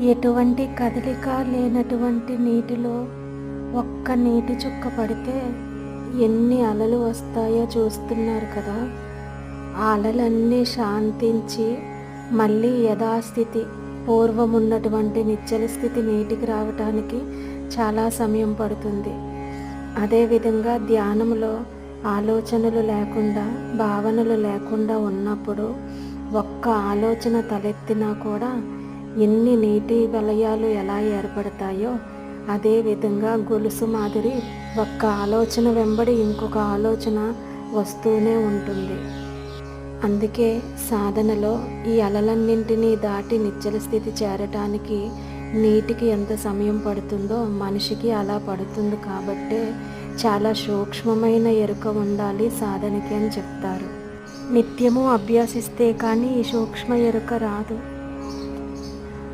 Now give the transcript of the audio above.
ఎటువంటి కదలిక లేనటువంటి నీటిలో ఒక్క నీటి చుక్క పడితే ఎన్ని అలలు వస్తాయో చూస్తున్నారు కదా. ఆ అలలన్నీ శాంతించి మళ్ళీ యథాస్థితి పూర్వం ఉన్నటువంటి నిశ్చల స్థితి నీటికి రావటానికి చాలా సమయం పడుతుంది. అదేవిధంగా ధ్యానంలో ఆలోచనలు లేకుండా భావనలు లేకుండా ఉన్నప్పుడు ఒక్క ఆలోచన తలెత్తినా కూడా ఎన్ని నీటి వలయాలు ఎలా ఏర్పడతాయో అదే విధంగా గొలుసు మాదిరి ఒక్క ఆలోచన వెంబడి ఇంకొక ఆలోచన వస్తూనే ఉంటుంది. అందుకే సాధనలో ఈ అలలన్నింటినీ దాటి నిచ్చల స్థితి చేరటానికి నీటికి ఎంత సమయం పడుతుందో మనిషికి అలా పడుతుంది కాబట్టే చాలా సూక్ష్మమైన ఎరుక ఉండాలి సాధనకి అని చెప్తారు. నిత్యము అభ్యాసిస్తే కానీ ఈ సూక్ష్మ ఎరుక రాదు.